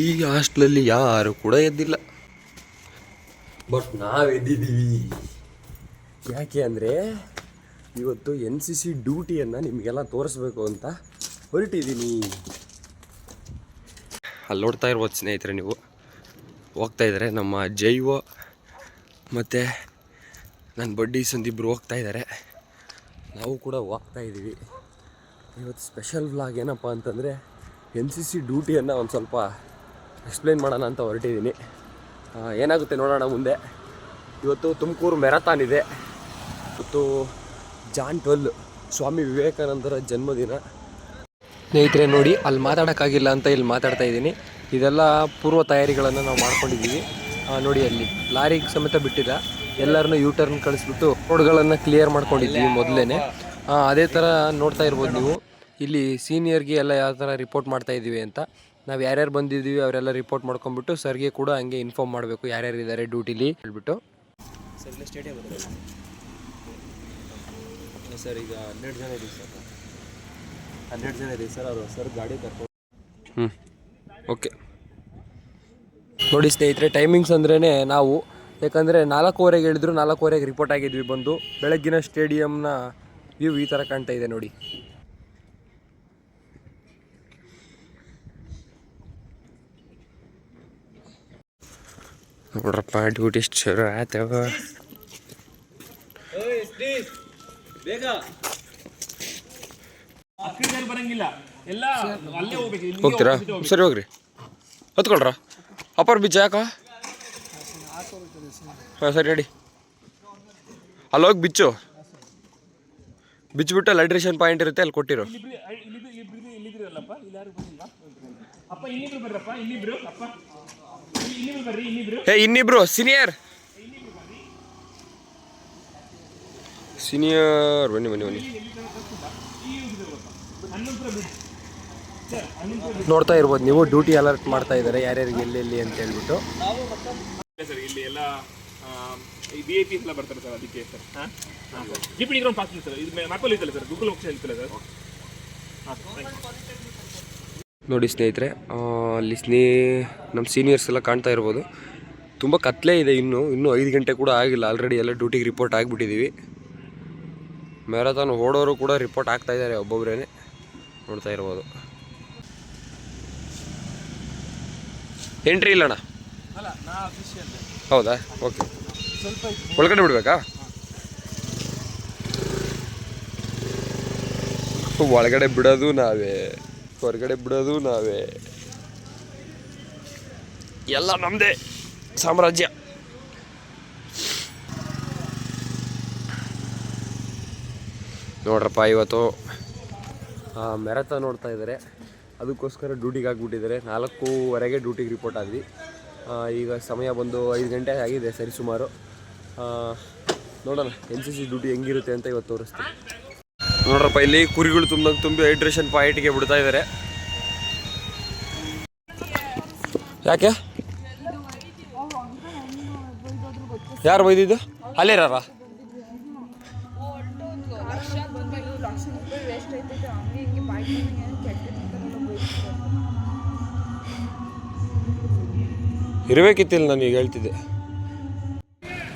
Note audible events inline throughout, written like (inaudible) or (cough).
ಈ ಹಾಸ್ಟ್ಲಲ್ಲಿ ಯಾರು ಕೂಡ ಎದ್ದಿಲ್ಲ. ಬಟ್ ನಾವು ಎದ್ದಿದ್ದೀವಿ ಯಾಕೆ ಅಂದರೆ ಇವತ್ತು ಎನ್ ಸಿ ಸಿ ಡ್ಯೂಟಿಯನ್ನು ನಿಮಗೆಲ್ಲ ತೋರಿಸ್ಬೇಕು ಅಂತ ಹೊರಟಿದ್ದೀನಿ. ಅಲ್ಲಿ ನೋಡ್ತಾ ಇರ್ಬೋದು ಸ್ನೇಹಿತರೆ ನೀವು. ಹೋಗ್ತಾ ಇದ್ದಾರೆ ನಮ್ಮ ಜೈವ ಮತ್ತು ನನ್ನ ಬಡ್ಡಿ ಸಂದಿಬ್ಬರು ಹೋಗ್ತಾ ಇದ್ದಾರೆ. ನಾವು ಕೂಡ ಹೋಗ್ತಾ ಇದ್ದೀವಿ. ಇವತ್ತು ಸ್ಪೆಷಲ್ ವ್ಲಾಗ್ ಏನಪ್ಪ ಅಂತಂದರೆ ಎನ್ ಸಿ ಸಿ ಡ್ಯೂಟಿಯನ್ನು ಒಂದು ಸ್ವಲ್ಪ ಎಕ್ಸ್ಪ್ಲೈನ್ ಮಾಡೋಣ ಅಂತ ಹೊರಟಿದ್ದೀನಿ. ಏನಾಗುತ್ತೆ ನೋಡೋಣ ಮುಂದೆ. ಇವತ್ತು ತುಮಕೂರು ಮ್ಯಾರಥಾನ್ ಇದೆ. ಇವತ್ತು ಜಾನ್ ಟ್ವೆಲ್ ಸ್ವಾಮಿ ವಿವೇಕಾನಂದರ ಜನ್ಮದಿನ. ಸ್ನೇಹಿತರೆ, ನೋಡಿ, ಅಲ್ಲಿ ಮಾತಾಡೋಕ್ಕಾಗಿಲ್ಲ ಅಂತ ಇಲ್ಲಿ ಮಾತಾಡ್ತಾ ಇದ್ದೀನಿ. ಇದೆಲ್ಲ ಪೂರ್ವ ತಯಾರಿಗಳನ್ನು ನಾವು ಮಾಡ್ಕೊಂಡಿದ್ದೀವಿ. ನೋಡಿ, ಅಲ್ಲಿ ಲಾರಿಗೆ ಸಮೇತ ಬಿಟ್ಟಿಲ್ಲ. ಎಲ್ಲರನ್ನೂ ಯೂ ಟರ್ನ್ ಕಳಿಸ್ಬಿಟ್ಟು ರೋಡ್ಗಳನ್ನು ಕ್ಲಿಯರ್ ಮಾಡ್ಕೊಂಡಿದ್ದೀವಿ ಮೊದಲೇ ಅದೇ ಥರ ನೋಡ್ತಾ ಇರ್ಬೋದು ನೀವು. ಇಲ್ಲಿ ಸೀನಿಯರ್ಗೆ ಎಲ್ಲ ಯಾವ ಥರ ರಿಪೋರ್ಟ್ ಮಾಡ್ತಾ ಇದ್ದೀವಿ ಅಂತ. ನಾವು ಯಾರ್ಯಾರು ಬಂದಿದ್ದೀವಿ ಅವರೆಲ್ಲ ರಿಪೋರ್ಟ್ ಮಾಡ್ಕೊಂಡ್ಬಿಟ್ಟು ಸರ್ಗೆ ಕೂಡ ಹಂಗೆ ಇನ್ಫಾರ್ಮ್ ಮಾಡಬೇಕು ಯಾರ್ಯಾರು ಇದ್ದಾರೆ ಡ್ಯೂಟಿಲಿ ಹೇಳ್ಬಿಟ್ಟು. ಸರ್ ಈಗ ಹನ್ನೆರಡು ಜನ ಇದೀವಿ ಸರ್. ಹನ್ನೆರಡು ಜನ ಇದೀವಿ ಸರ್ ಅವರು ಸರ್ ಗಾಡಿ ಕರ್ಕೊಂಡು. ಹ್ಞೂ ಓಕೆ ನೋಡಿ ಸ್ನೇಹಿತರೆ ಟೈಮಿಂಗ್ಸ್ ಅಂದ್ರೇ ನಾವು ಯಾಕಂದರೆ ನಾಲ್ಕೂವರೆಗೆ ಹೇಳಿದ್ರು ನಾಲ್ಕೂವರೆಗೆ ರಿಪೋರ್ಟ್ ಆಗಿದ್ವಿ ಬಂದು. ಬೆಳಗ್ಗಿನ ಸ್ಟೇಡಿಯಂನ ವ್ಯೂ ಈ ಥರ ಕಾಣ್ತಾ ಇದೆ ನೋಡಿ. ನೋಡ್ರಪ್ಪ ಡ್ಯೂಟಿ ಶುರು ಆಯ್ತವ ಹೋಗ್ತೀರಾ? ಸರಿ ಹೋಗ್ರಿ. ಹತ್ಕೊಳ್ರ? ಅಪ್ಪರ್ ಬೀಚ್ ಯಾಕ? ಹಾಂ ಸರಿ ಹೇಳಿ ಅಲ್ಲಿ ಹೋಗಿ ಬಿಚ್ಚು ಬಿಚ್ಚಿಬಿಟ್ಟು ಅಲ್ಲಿ ಹೈಡ್ರೇಷನ್ ಪಾಯಿಂಟ್ ಇರುತ್ತೆ ಅಲ್ಲಿ ಕೊಟ್ಟಿರು ಇಲ್ಲಿದ್ರಲ್ಲಪ್ಪ ಇಲ್ಲಿ ಯಾರು ಬಂದಿಲ್ಲ ಅಪ್ಪ ಇನ್ನಿಬ್ರು ಬರ್ರಪ್ಪ ಇನ್ನಿಬ್ರು ಅಪ್ಪ. ಇಲ್ಲಿ- ಇನ್ನಿಬ್ರು ಬರ್ರಿ ಇನ್ನಿಬ್ರು. ಹೇ ಇನ್ನಿಬ್ರು ಸೀನಿಯರ್ ಸೀನಿಯರ್ ಬನ್ನಿ ಬನ್ನಿ ಬನ್ನಿ. ನೋಡ್ತಾ ಇರ್ಬೋದು ನೀವು ಡ್ಯೂಟಿ ಅಲರ್ಟ್ ಮಾಡ್ತಾ ಇದ್ದಾರೆ ಯಾರ್ಯಾರಿಗೆ ಎಲ್ಲೆಲ್ಲಿ ಅಂತ ಹೇಳ್ಬಿಟ್ಟು. ಸರ್ ಇಲ್ಲಿ ಎಲ್ಲ ಐ ಪಿ ಎಲ್ಲ ಬರ್ತಾರೆ ಸರ್ ಅದಕ್ಕೆ ಸರ್. ಹಾಂ? ಹಾಂ sir G P D ground pass ಇಲ್ಲ ಸರ್. ಇದು ಮ್ಯಾಪಲ್ಲಿ ಇತ್ತಲ್ಲ ಸರ್? ಗೂಗಲ್ ಹೋಗ್ತಾ ಇತ್ತಲ್ಲ ಸರ್? ಹಾಂ ಥ್ಯಾಂಕ್ ಯು ನೋಡಿ ಸ್ನೇಹಿತರೆ ಅಲ್ಲಿ ಸ್ನೇ ನಮ್ಮ ಸೀನಿಯರ್ಸ್ ಎಲ್ಲ ಕಾಣ್ತಾ ಇರ್ಬೋದು. ತುಂಬ ಕತ್ಲೆ ಇದೆ ಇನ್ನು ಇನ್ನೂ ಐದು ಗಂಟೆ ಕೂಡ ಆಗಿಲ್ಲ. ಆಲ್ರೆಡಿ ಎಲ್ಲ ಡ್ಯೂಟಿಗೆ ರಿಪೋರ್ಟ್ ಆಗಿಬಿಟ್ಟಿದ್ದೀವಿ ಮ್ಯಾರಥಾನ್ ಓಡೋರು ಕೂಡ ರಿಪೋರ್ಟ್ ಆಗ್ತಾ ಇದ್ದಾರೆ ಒಬ್ಬೊಬ್ಬರೇ ನೋಡ್ತಾ ಇರ್ಬೋದು. ಎಂಟ್ರಿ ಇಲ್ಲಣ್ಣ? ಹೌದಾ? ಓಕೆ ಒಳಗಡೆ ಬಿಡ್ಬೇಕಾ? ಒಳಗಡೆ ಬಿಡೋದು ನಾವೇ. ಹೊರಗಡೆ ಬಿಡೋದು ನಾವೇ. ಎಲ್ಲ ನಮ್ಮದೇ ಸಾಮ್ರಾಜ್ಯ. ನೋಡ್ರಪ್ಪ, ಇವತ್ತು ಮೆರತ ನೋಡ್ತಾ ಇದ್ದಾರೆ. ಅದಕ್ಕೋಸ್ಕರ ಡ್ಯೂಟಿಗೆ ಆಗಿಬಿಟ್ಟಿದ್ದಾರೆ. ನಾಲ್ಕೂವರೆಗೆ ಡ್ಯೂಟಿಗೆ ರಿಪೋರ್ಟ್ ಆದ್ವಿ. ಈಗ ಸಮಯ ಬಂದು ಐದು ಗಂಟೆ ಆಗಿದೆ ಸರಿ ಸುಮಾರು ನೋಡೋಣ ಎನ್ ಸಿ ಸಿ ಡ್ಯೂಟಿ ಹೆಂಗಿರುತ್ತೆ ಅಂತ ಇವತ್ತು ತೋರಿಸ್ತೀನಿ. ನೋಡ್ರಪ್ಪ, ಇಲ್ಲಿ ಕುರಿಗಳು ತುಂಬಿದಂಗೆ ತುಂಬಿ ಹೈಡ್ರೇಷನ್ ಪಾಯಿಂಟ್ಗೆ ಬಿಡ್ತಾ ಇದ್ದಾರೆ ಯಾಕೆ? ಯಾರು ಬೈದಿದ್ದು? ಅಲ್ಲೇ ಇರಬೇಕಿತ್ತಿಲ್ಲ ನಾನು ಈಗ ಹೇಳ್ತಿದ್ದೆ.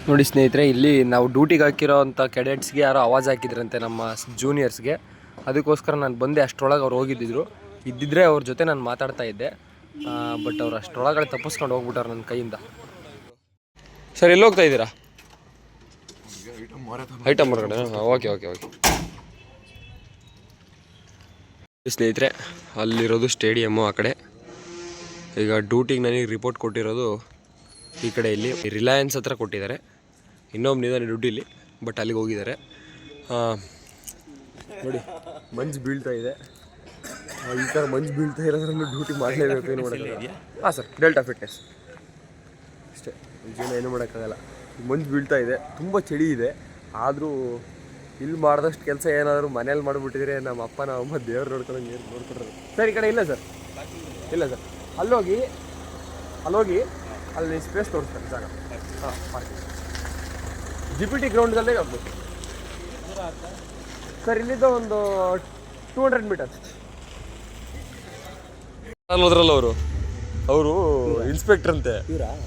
ನೋಡಿ ಸ್ನೇಹಿತರೆ ಇಲ್ಲಿ ನಾವು ಡ್ಯೂಟಿಗೆ ಹಾಕಿರೋ ಅಂಥ ಕೆಡೆಟ್ಸ್ಗೆ ಯಾರೋ ಆವಾಜ್ ಹಾಕಿದ್ರಂತೆ ನಮ್ಮ ಜೂನಿಯರ್ಸ್ಗೆ ಅದಕ್ಕೋಸ್ಕರ ನಾನು ಬಂದೆ ಅಷ್ಟರೊಳಗೆ ಅವ್ರು ಹೋಗಿದ್ದಿದ್ರು. ಇದ್ದಿದ್ರೆ ಅವ್ರ ಜೊತೆ ನಾನು ಮಾತಾಡ್ತಾ ಇದ್ದೆ. ಬಟ್ ಅವ್ರು ಅಷ್ಟರೊಳಗಡೆ ತಪ್ಪಿಸ್ಕೊಂಡು ಹೋಗ್ಬಿಟ್ಟಾರೆ ನನ್ನ ಕೈಯಿಂದ. ಸರ್ ಎಲ್ಲಿ ಹೋಗ್ತಾ ಇದ್ದೀರಾ? ಐಟಮ್ ಹೊರಗಡೆ. ಓಕೆ ಓಕೆ ಓಕೆ ಸ್ನೇಹಿತರೆ ಅಲ್ಲಿರೋದು ಸ್ಟೇಡಿಯಮ್ಮು ಆ ಕಡೆ. ಈಗ ಡ್ಯೂಟಿಗೆ ನನಗೆ ರಿಪೋರ್ಟ್ ಕೊಟ್ಟಿರೋದು ಈ ಕಡೆ ಇಲ್ಲಿ. ರಿಲಯನ್ಸ್ ಹತ್ರ ಕೊಟ್ಟಿದ್ದಾರೆ. ಇನ್ನೊಬ್ಬನಿದ್ದಾನೆ ಡ್ಯೂಟಿಲಿ ಬಟ್ ಅಲ್ಲಿಗೆ ಹೋಗಿದ್ದಾರೆ. ನೋಡಿ ಮಂಜು ಬೀಳ್ತಾ ಇದೆ. ಈ ಥರ ಮಂಜು ಬೀಳ್ತಾ ಇರೋದ್ರಲ್ಲೂ ಡ್ಯೂಟಿ ಮಾಡಲೇಬೇಕು ಏನು ಮಾಡೋಕ್ಕಾಗಲ್ಲ. ಹಾಂ ಸರ್ ಡೆಲ್ಟಾ ಫಿಟ್ನೆಸ್ ಅಷ್ಟೇ ಜೀವನ ಏನು ಮಾಡೋಕ್ಕಾಗಲ್ಲ. ಮಂಜು ಬೀಳ್ತಾ ಇದೆ ತುಂಬ ಚಳಿ ಇದೆ. ಆದರೂ ಇಲ್ಲಿ ಮಾಡಿದಷ್ಟು ಕೆಲಸ ಏನಾದರೂ ಮನೇಲಿ ಮಾಡಿಬಿಟ್ಟಿದ್ರೆ ನಮ್ಮ ಅಪ್ಪ ನಮ್ಮ ಅಮ್ಮ ದೇವ್ರು ನೋಡ್ಕೊಂಡಂಗೆ ಏನು ನೋಡ್ಕೊಂಡ್ರು ಸರ್ ಈ ಕಡೆ ಇಲ್ಲ ಸರ್. ಇಲ್ಲ ಸರ್. ಅಲ್ಲೋಗಿ ಅಲ್ಲೋಗಿ ಅಲ್ಲಿ ಸ್ಪೇಸ್ ತೋರಿಸ್ತಾರೆ ಜಾಗ. ಹಾಂ ಪಾರ್ಕಿಂಗ್ ಜಿ ಪಿ ಟಿ ಗ್ರೌಂಡ್ದಲ್ಲೇ ಹೋಗ್ಬೇಕು ಸರ್ ಇಲ್ಲಿದ್ದ ಒಂದು ಟೂ ಹಂಡ್ರೆಡ್ ಮೀಟರ್ ಹೋದ್ರಲ್ಲ ಅವರು? ಅವರು ಇನ್ಸ್ಪೆಕ್ಟರ್ ಅಂತೆ.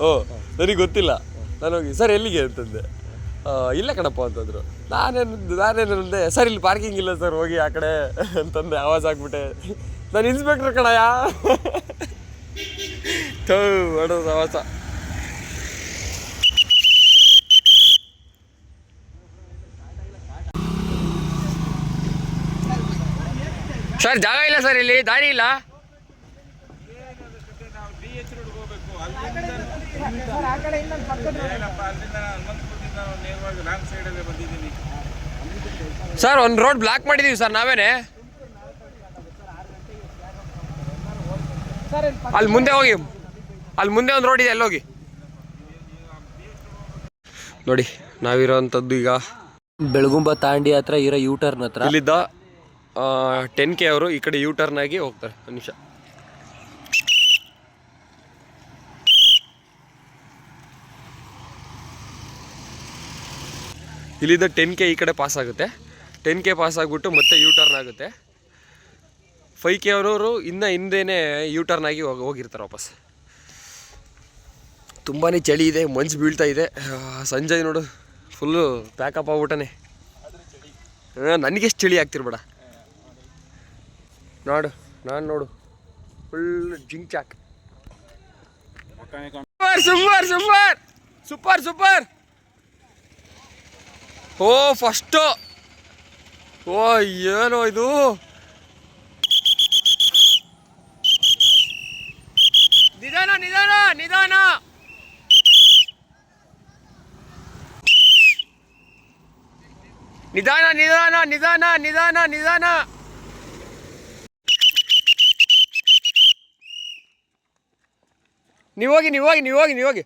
ಓ ನನಗೆ ಗೊತ್ತಿಲ್ಲ. ನಾನು ಹೋಗಿ ಸರ್ ಎಲ್ಲಿಗೆ? ಅಂತಂದೆ. "ಆ, ಇಲ್ಲ ಕಣಪ್ಪ ಅಂತಂದ್ರು. ನಾನೇನು ನಾನೇನು ಅಂದೆ ಸರ್ ಇಲ್ಲಿ ಪಾರ್ಕಿಂಗ್ ಇಲ್ಲ ಸರ್ ಹೋಗಿ ಆ ಕಡೆ ಅಂತಂದೆ. ಆವಾಜ್ ಹಾಕ್ಬಿಟ್ಟೆ ನಾನು ಇನ್ಸ್ಪೆಕ್ಟರ್ ಕಣಯ್ಯ. ಥೂ ಮಾಡೋ ಸವಾಸ ಸರ್ ಜಾಗ ಇಲ್ಲ ಸರ್ ಇಲ್ಲಿ ದಾರಿ ಇಲ್ಲ. ಸರ್ ಒಂದು ರೋಡ್ ಬ್ಲಾಕ್ ಮಾಡಿದೀವಿ ಸರ್ ನಾವೇನೆ. ಅಲ್ಲಿ ಮುಂದೆ ಹೋಗಿ ಅಲ್ಲಿ ಮುಂದೆ ಒಂದು ರೋಡ್ ಇದೆ ಅಲ್ಲಿ ಹೋಗಿ. ನೋಡಿ ನಾವಿರೋವಂಥದ್ದು ಈಗ ಬೆಳಗುಂಬ ತಾಂಡಿ ಹತ್ರ ಇರೋ ಯೂಟರ್ನ್ ಹತ್ರ. ಇಲ್ಲಿದ್ದ ಟೆನ್ ಕೆ ಅವರು ಈ ಕಡೆ ಯೂ ಟರ್ನ್ ಆಗಿ ಹೋಗ್ತಾರೆ. ನಿಮಿಷ. ಇಲ್ಲಿದ್ದ ಟೆನ್ ಕೆ ಈ ಕಡೆ ಪಾಸ್ ಆಗುತ್ತೆ. ಟೆನ್ ಕೆ ಪಾಸ್ ಆಗಿಬಿಟ್ಟು ಮತ್ತೆ ಯು ಟರ್ನ್ ಆಗುತ್ತೆ. ಫೈವ್ ಕೆ ಅವರವರು ಇನ್ನು ಹಿಂದೆನೇ ಯು ಟರ್ನ್ ಆಗಿ ಹೋಗಿ, ಹೋಗಿರ್ತಾರೆ ವಾಪಸ್. ತುಂಬಾ ಚಳಿ ಇದೆ, ಮಂಜು ಬೀಳ್ತಾ ಇದೆ. ಸಂಜೆ ನೋಡು ಫುಲ್ಲು ಪ್ಯಾಕಪ್ ಆಗ್ಬಿಟ್ಟನೆ. ನನಗೆಷ್ಟು ಚಳಿ ಆಗ್ತಿರ್ಬೇಡ. ನೋಡು, ನಾನು ನೋಡು. ಫುಲ್ ಜಿಂಕ್ ಚಾಕ್ ಸೂಪರ್ ಸೂಪರ್ ಸೂಪರ್ ಸೂಪರ್ ಓ ಫಸ್ಟು ಓ, ಏನೋ ಇದು? ನಿಧಾನ ನಿಧಾನ ನಿಧಾನ. ನಿಧಾನ ನಿಧಾನ ನಿಧಾನ ನಿಧಾನ ನಿಧಾನ. ನೀವು ಹೋಗಿ ನೀವು ಹೋಗಿ ನೀವು ಹೋಗಿ ನೀವು ಹೋಗಿ.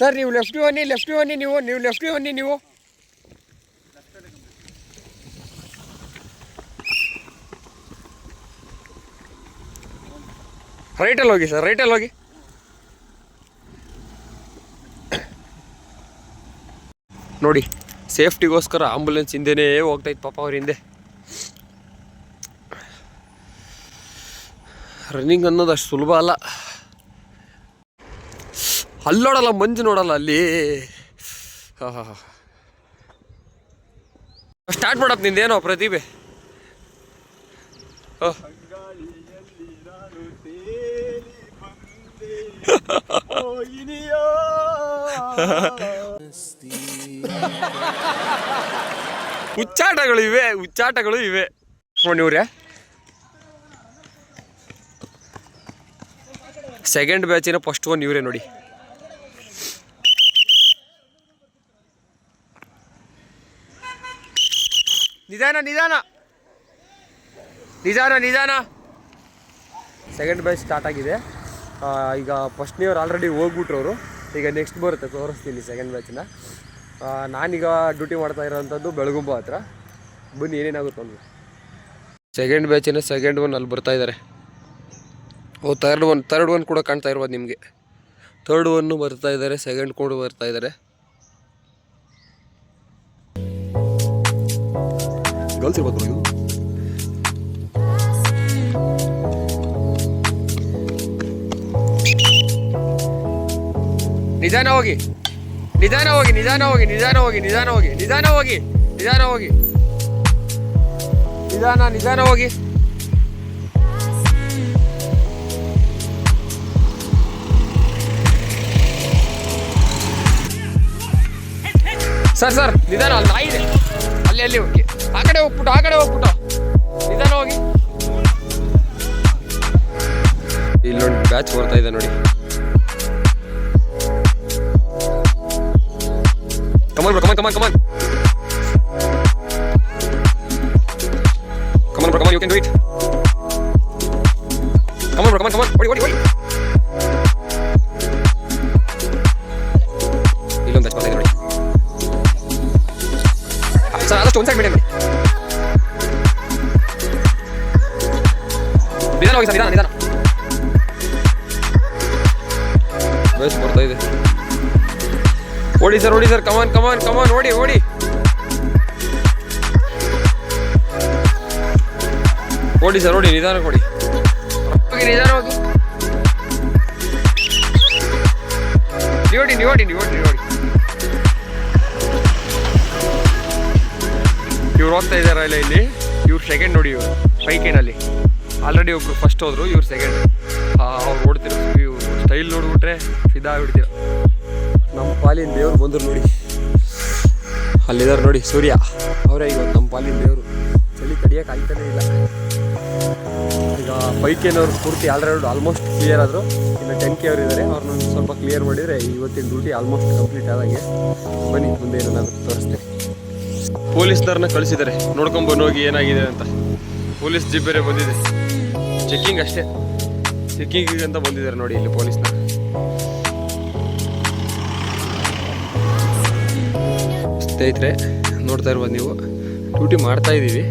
ಸರ್, ನೀವು ಲೆಫ್ಟ್ ಬನ್ನಿ ಲೆಫ್ಟ್ ಬನ್ನಿ ನೀವು ನೀವು ಲೆಫ್ಟ್ ಬನ್ನಿ ನೀವು. ರೈಟಲ್ಲಿ ಹೋಗಿ, ಸರ್ ರೈಟಲ್ಲಿ ಹೋಗಿ. ನೋಡಿ ಸೇಫ್ಟಿಗೋಸ್ಕರ ಆಂಬುಲೆನ್ಸ್ ಹಿಂದೆನೇ ಹೋಗ್ತಾಯಿತ್ತು ಪಾಪ ಅವ್ರ ಹಿಂದೆ. ರನ್ನಿಂಗ್ ಅನ್ನೋದು ಅಷ್ಟು ಸುಲಭ ಅಲ್ಲ. ಅಲ್ಲಿ ನೋಡಲ್ಲ ಮಂಜು ನೋಡಲ್ಲ ಅಲ್ಲಿ. ಸ್ಟಾರ್ಟ್ ಮಾಡಪ್ಪ ನಿಂದೇನೋ ಪ್ರತಿಭೆ. ಓ. ಹುಚ್ಚಾಟಗಳು (laughs) ಇವೆ, ಉಚ್ಚಾಟಗಳು ಇವೆ. ನೋಡಿ ಇವ್ರೆ ಸೆಕೆಂಡ್ ಬ್ಯಾಚಿನ ಫಸ್ಟ್ ಒನ್ ಇವರೇ ನೋಡಿ. ನಿಧಾನ ನಿಧಾನ. ನಿಧಾನ ನಿಧಾನ. ಸೆಕೆಂಡ್ ಬ್ಯಾಚ್ ಸ್ಟಾರ್ಟ್ ಆಗಿದೆ. ಈಗ ಫಸ್ಟ್ನೇವ್ರು ಆಲ್ರೆಡಿ ಹೋಗ್ಬಿಟ್ರು ಅವರು. ಈಗ ನೆಕ್ಸ್ಟ್ ಬರುತ್ತೆ, ತೋರಿಸ್ತೀನಿ ಸೆಕೆಂಡ್ ಬ್ಯಾಚಿನ ನಾನೀಗ ಡ್ಯೂಟಿ ಮಾಡ್ತಾ ಇರೋವಂಥದ್ದು ಬೆಳಗುಂಬ ಹತ್ರ. ಬನ್ನಿ, ಏನೇನಾಗುತ್ತೆ ಅಂದ್ರೆ ಸೆಕೆಂಡ್ ಬ್ಯಾಚಿನ ಸೆಕೆಂಡ್ ಒನ್ ಅಲ್ಲಿ ಬರ್ತಾ ಇದ್ದಾರೆ ಓ ತರ್ಡ್ ಒನ್ ತರ್ಡ್ ಒನ್ ಕೂಡ ಕಾಣ್ತಾ ಇರ್ಬೋದು ನಿಮಗೆ. ತರ್ಡ್ ಒನ್ನು ಬರ್ತಾ ಇದ್ದಾರೆ ಸೆಕೆಂಡ್ ಕೂಡ ಬರ್ತಾ ಇದ್ದಾರೆ ಗರ್ಲ್ಸ್ ಇರ್ಬೋದು ಇದು ನಿಧಾನ ಹೋಗಿ. ನಿಧಾನ ಹೋಗಿ ನಿಧಾನ ಹೋಗಿ ನಿಧಾನ ಹೋಗಿ ನಿಧಾನ ಹೋಗಿ ನಿಧಾನ ಹೋಗಿ ನಿಧಾನ ಹೋಗಿ. ನಿಧಾನ ನಿಧಾನ ಹೋಗಿ. ಸರ್ ಸರ್, ನಿಧಾನ, ಅಲ್ಲಿ ನಾಯಿ ಇದೆ. ಅಲ್ಲಿ ಅಲ್ಲಿ ಹೋಗಿ. ಆ ಕಡೆ ಹೋಗ್ಬಿಟ್ಟು, ಆ ಕಡೆ ಹೋಗ್ಬಿಟ್ಟು. ನಿಧಾನ ಹೋಗಿ. ಇಲ್ಲೊಂದು ಬ್ಯಾಚ್ ಬರ್ತಾ ಇದೆ ನೋಡಿ. Come on bro come on come on come on come on you can do it bus ಬರ್ತಾ ಇದೆ. ಓಡಿ ಸರ್ ಓಡಿ ಸರ್ ಕಮಾನ್ ಕಮಾನ್ ಕಮಾನ್ ಓಡಿ ಓಡಿ. ಓಡಿ ಸರ್ ಓಡಿ ನಿಧಾನ ಕೊಡಿ. ನಿಧಾನವಾಗಿ ಓಡಿ ನೀವಡಿ ನೀವಡಿ ಇವ್ರು ಹೋಗ್ತಾ ಇದಾರ ಇಲ್ಲ ಇಲ್ಲಿ? ಇವ್ರು ಸೆಕೆಂಡ್ ನೋಡಿ ಇವರು ಬೈಕೇನಲ್ಲಿ ಆಲ್ರೆಡಿ ಒಬ್ರು ಫಸ್ಟ್ ಹೋದ್ರು ಇವ್ರು ಸೆಕೆಂಡ್ ಅವ್ರು ಓಡ್ತಿರೋ ಇವ್ರು ಸ್ಟೈಲ್ ನೋಡ್ಬಿಟ್ರೆ. ಫಿದಾ ಆಗ್ಬಿಡ್ತೀರ ನಮ್ಮ ಪಾಲಿನ ದೇವ್ರು ಬಂದರು ನೋಡಿ. ಅಲ್ಲಿದ್ದಾರೆ ನೋಡಿ, ಸೂರ್ಯ. ಅವರೇ ಈಗ ನಮ್ಮ ಪಾಲಿನ ದೇವರು. ಚಳಿ ತಡಿಯೋಕೆ ಆಗ್ತಾನೇ ಇಲ್ಲ. ಈಗ ಬೈಕೇನವ್ರು ಪೂರ್ತಿ ಆಲ್ರೆಡಿ ಆಲ್ಮೋಸ್ಟ್ ಕ್ಲಿಯರ್ ಆದರು. ಇನ್ನು ಟೆನ್ ಕೆ ಅವರು ಇದ್ದಾರೆ ಅವ್ರನ್ನ ಸ್ವಲ್ಪ ಕ್ಲಿಯರ್ ಮಾಡಿದರೆ ಇವತ್ತಿನ ಡ್ಯೂಟಿ ಆಲ್ಮೋಸ್ಟ್ ಕಂಪ್ಲೀಟ್ ಆದಂಗೆ. ಬನ್ನಿ, ಮುಂದೆ ಏನಾದ್ರು ತೋರಿಸ್ತೇನೆ. ಪೊಲೀಸ್ನವ್ರನ್ನ ಕಳಿಸಿದ್ದಾರೆ. ನೋಡ್ಕೊಂಬಂದು ಹೋಗಿ ಏನಾಗಿದೆ ಅಂತ. ಪೊಲೀಸ್ ಜೀಪ್ ಬಂದಿದೆ. ಚೆಕ್ಕಿಂಗ್ ಅಷ್ಟೇ. ಚೆಕ್ಕಿಂಗ್ ಅಂತ ಬಂದಿದ್ದಾರೆ ನೋಡಿ ಇಲ್ಲಿ ಪೊಲೀಸ್ನ. ಸ್ನೇಹಿತರೆ, ನೋಡ್ತಾ ಇರ್ಬೋದು ನೀವು. ಡ್ಯೂಟಿ ಮಾಡ್ತಾ ಇದ್ದೀವಿ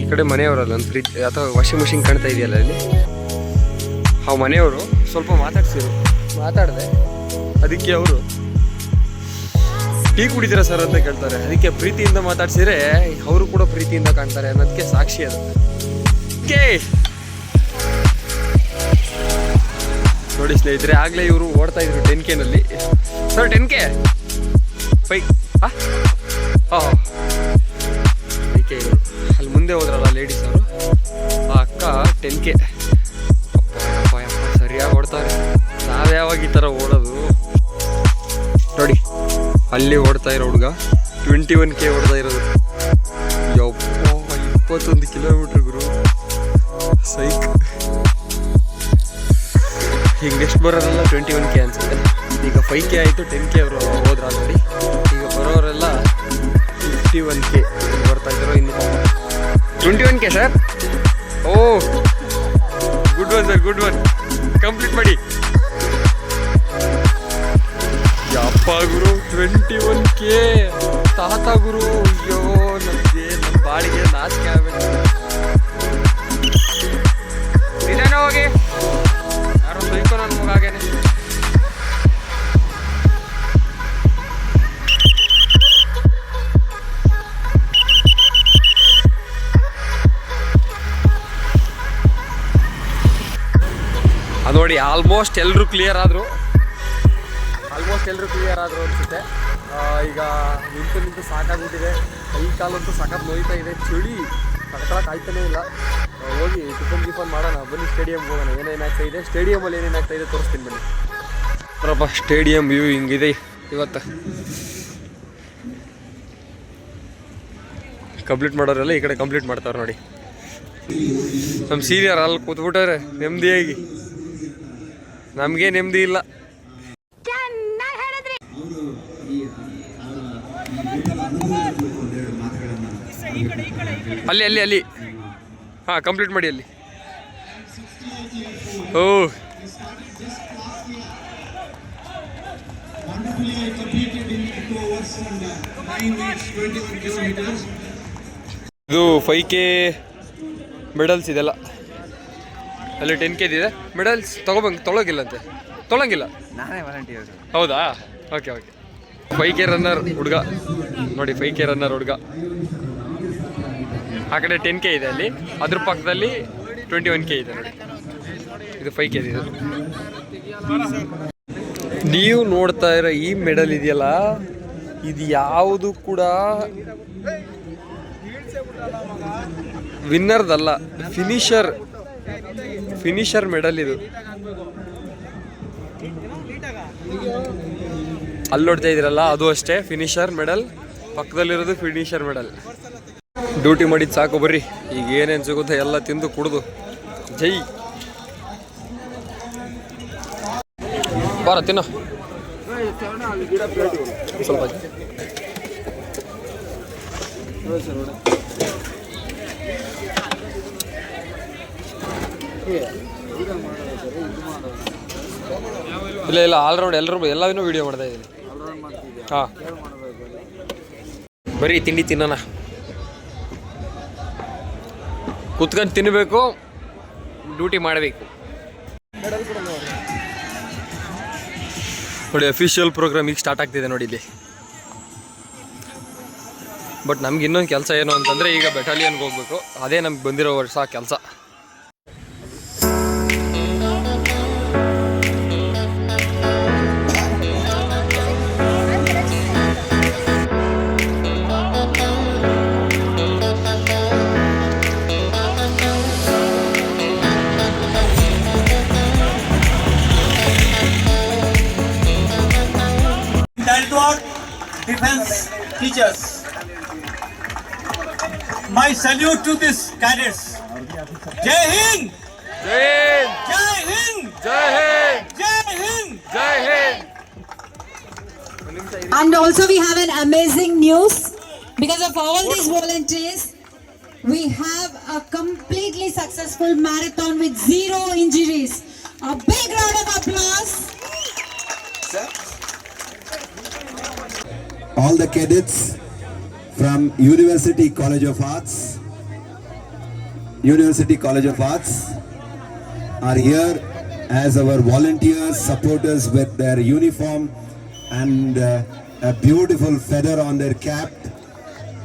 ಈ ಕಡೆ ಮನೆಯವರಲ್ಲ ಒಂದು ಫ್ರಿಜ್ ಅಥವಾ ವಾಷಿಂಗ್ ಮಿಷಿನ್ ಕಾಣ್ತಾ ಇದೆಯಲ್ಲ ಇಲ್ಲಿ? ಆ, ಮನೆಯವರು ಸ್ವಲ್ಪ ಮಾತಾಡ್ಸಿದ್ರು ಮಾತಾಡಿದೆ. ಅದಕ್ಕೆ ಅವರು, ಟೀ ಕುಡಿದಿರಾ ಸರ್? ಅಂತ ಕೇಳ್ತಾರೆ. ಅದಕ್ಕೆ ಪ್ರೀತಿಯಿಂದ ಮಾತಾಡ್ಸಿದ್ರೆ, ಅವರು ಕೂಡ ಪ್ರೀತಿಯಿಂದ ಕಾಣ್ತಾರೆ ಅನ್ನೋದಕ್ಕೆ ಸಾಕ್ಷಿ ಅದು. ಕೆ. ನೋಡಿ ಸ್ನೇಹಿತರೆ, ಆಗಲೇ ಇವರು ಓಡ್ತಾ ಇದ್ರು ಟೆನ್ ಕೆನಲ್ಲಿ ಸರ್, ಟೆನ್ ಕೆ? ಫೈ ಹಾಂ ಹಾಂ ಅದಕ್ಕೆ ಅಲ್ಲಿ ಮುಂದೆ ಹೋದ್ರಲ್ಲ ಲೇಡೀಸ್ ಅವರು? ಆ ಅಕ್ಕ ಟೆನ್ ಕೆ ಸರಿಯಾಗಿ ಓಡ್ತಾರೆ. ನಾವ್ಯಾವಾಗ ಈ ಥರ ಓಡೋದು? ನೋಡಿ, ಅಲ್ಲಿ ಓಡ್ತಾ ಇರೋ ಹುಡುಗ ಟ್ವೆಂಟಿ ಒನ್ ಕೆ ಓಡ್ತಾ ಇರೋದು. ಯಪ್ಪ ಇಪ್ಪತ್ತೊಂದು ಕಿಲೋಮೀಟ್ರ್ ಗುರು. ಸೈಕ್. (laughs) ಹಿಂಗೆಷ್ಟು ಬರೋದಲ್ಲ ಟ್ವೆಂಟಿ ಒನ್ ಕೆ ಅನ್ಸುತ್ತೆ. ಈಗ ಫೈವ್ ಕೆ ಆಯಿತು ಟೆನ್ ಕೆ ಅವರು ಹೋದ್ರ ಆಲ್ರೆಡಿ. ಈಗ ಬರೋರೆಲ್ಲ ಫಿಫ್ಟಿ ಒನ್ ಕೆ ಬರ್ತಾ ಇದ್ರು ಇನ್ನು twenty one K sir oh good one sir good one complete ಮಾಡಿ. ಯಪ್ಪ ಗುರು ಟ್ವೆಂಟಿ ಒನ್ ಕೆ ತಾತ ಗುರು, ಅಯ್ಯೋ ನಮಗೆ ನಮ್ಮ ಬಾಳಿಗೆ ನಾಚಿಕೆ ಆಗಬೇಕು ಹೋಗಿ. ನೋಡಿ ಆಲ್ಮೋಸ್ಟ್ ಎಲ್ಲರೂ ಕ್ಲಿಯರ್ ಆದರು. ಆಲ್ಮೋಸ್ಟ್ ಎಲ್ಲರೂ ಕ್ಲಿಯರ್ ಆದರು ಅನಿಸುತ್ತೆ. ಈಗ ನಿಂತು ನಿಂತು ಸಾಕಾಗ್ಬಿಟ್ಟಿದೆ. ಕೈ ಕಾಲಂತೂ ಸಾಕಾಗಿ ನೋಯ್ತಾ ಇದೆ. ಚಳಿ ತಡ್ಕೊಳಕ್ಕೆ ಆಯ್ತಾನೇ ಇಲ್ಲ. ಹೋಗಿ ಟಿಫನ್ ಗಿಫನ್ ಮಾಡೋಣ. ಬನ್ನಿ ಸ್ಟೇಡಿಯಮ್ಗೆ ಹೋಗೋಣ. ಏನೇನಾಗ್ತಾ ಇದೆ? ಸ್ಟೇಡಿಯಮಲ್ಲಿ ಏನೇನಾಗ್ತಾ ಇದೆ ತೋರಿಸ್ತೀನಿ ಬನ್ನಿ. ಪ್ರಭಾ ಸ್ಟೇಡಿಯಂ ವ್ಯೂ ಹಿಂಗಿದೆ. ಇವತ್ತು ಕಂಪ್ಲೀಟ್ ಮಾಡೋರೆಲ್ಲ ಈ ಕಡೆ ಕಂಪ್ಲೀಟ್ ಮಾಡ್ತಾರೆ ನೋಡಿ. ನಮ್ಮ ಸೀನಿಯರ್ ಅಲ್ಲಿ ಕೂತ್ಬಿಟ್ಟವ್ರೆ ನೆಮ್ಮದಿಯಾಗಿ ನಮಗೆ ನೆಮ್ಮದಿ ಇಲ್ಲ. ಅಲ್ಲಿ ಅಲ್ಲಿ ಅಲ್ಲಿ. ಹಾಂ ಕಂಪ್ಲೀಟ್ ಮಾಡಿ ಅಲ್ಲಿ. ಓ. ಇದು ಫೈ ಕೆ ಮೆಡಲ್ಸ್ ಇದೆಲ್ಲ. ಅಲ್ಲಿ ಟೆನ್ ಕೆ ಇದೆ. ಮೆಡಲ್ಸ್ ತಗೊಬಂಗ್ ತೊಳಗಿಲ್ಲಂತೆ. ತೊಳಂಗಿಲ್ಲ. ನಾನೇ ವಾಲಂಟಿಯರ್ ಹೌದಾ? Okay okay five K runner ಹುಡುಗ. ನೋಡಿ ಫೈವ್ ಕೆ ರನ್ನರ್ ಹುಡುಗ. ಆ ಕಡೆ ಟೆನ್ ಕೆ ಇದೆ ಅಲ್ಲಿ. ಅದ್ರ ಪಕ್ಕದಲ್ಲಿ ಟ್ವೆಂಟಿ ಒನ್ ಕೆ ಇದೆ ನೋಡಿ. ಇದು ಫೈವ್ ಕೆ ಇದೆ. ನೀವು ನೋಡ್ತಾ ಇರೋ ಈ ಮೆಡಲ್ ಇದೆಯಲ್ಲ ಇದು ಯಾವುದು ಕೂಡ ವಿನ್ನರ್ದಲ್ಲ ಫಿನಿಷರ್ ಫಿನಿಷರ್ ಮೆಡಲ್ ಇದು. ಅಲ್ಲಿ ನೋಡ್ತಾ ಇದ್ದೀರಲ್ಲ, ಅದು ಅಷ್ಟೇ, ಫಿನಿಷರ್ ಮೆಡಲ್. ಪಕ್ಕದಲ್ಲಿರೋದು ಫಿನಿಷರ್ ಮೆಡಲ್. ಡ್ಯೂಟಿ ಮಾಡಿದ್ದು ಸಾಕು ಬರ್ರಿ. ಈಗ ಏನೇನು ಸಿಗುತ್ತೆ ಎಲ್ಲ ತಿಂದು ಕುಡಿದು. ಜೈ. ಬಾರ, ತಿನ್ನೋ. ಸ್ವಲ್ಪ. ಇಲ್ಲ ಇಲ್ಲ ಆಲ್ರೌಂಡ್ ಎಲ್ಲರೂ ಎಲ್ಲವನ್ನೂ ವೀಡಿಯೋ ಮಾಡ್ತಾ ಇದ್ದೀನಿ. ಹಾಂ. ಬರೀ ತಿಂಡಿ ತಿನ್ನೋಣ. ಕುತ್ಕೊಂಡು ತಿನ್ನಬೇಕು ಡ್ಯೂಟಿ ಮಾಡಬೇಕು. ನೋಡಿ ಅಫಿಷಿಯಲ್ ಪ್ರೋಗ್ರಾಮ್ ಈಗ ಸ್ಟಾರ್ಟ್ ಆಗ್ತಿದೆ ನೋಡಿ ಇಲ್ಲಿ. ಬಟ್ ನಮ್ಗೆ ಇನ್ನೊಂದು ಕೆಲಸ ಏನು ಅಂತಂದರೆ ಈಗ ಬೆಟಾಲಿಯನ್ಗೆ ಹೋಗ್ಬೇಕು. ಅದೇ ನಮ್ಗೆ ಬಂದಿರೋ ವರ್ಷ ಕೆಲಸ. teachers. My salute to these cadets. Jai Hind! Jai Hind! Jai Hind! Jai Hind! Jai Hind! Jai Hind! And also we have an amazing news. Because of all these volunteers, we have a completely successful marathon with zero injuries. A big round of applause. Sir? all the cadets from University College of Arts, University College of Arts are here as our volunteers, supporters with their uniform and uh, a beautiful feather on their cap.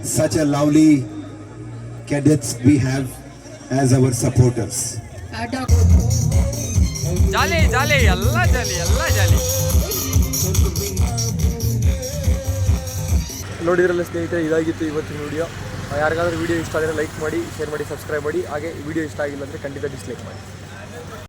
Such a lovely cadets we have as our supporters. Uh, Dr. ಜಾಲಿ ಜಾಲಿ ಎಲ್ಲ ಜಾಲಿ ಎಲ್ಲ ಜಾಲಿ ನೋಡಿದ್ರಲ್ಲ ಸ್ನೇಹಿತರೆ, ಇದಾಗಿತ್ತು ಇವತ್ತಿನ video ಯಾರಿಗಾದರೂ video ಇಷ್ಟ ಆದರೆ like ಮಾಡಿ ಶೇರ್ ಮಾಡಿ ಸಬ್ಸ್ಕ್ರೈಬ್ ಮಾಡಿ. ಹಾಗೆ ವಿಡಿಯೋ ಇಷ್ಟ ಆಗಿಲ್ಲ ಅಂದರೆ ಖಂಡಿತ ಡಿಸ್ಲೈಕ್ ಮಾಡಿ.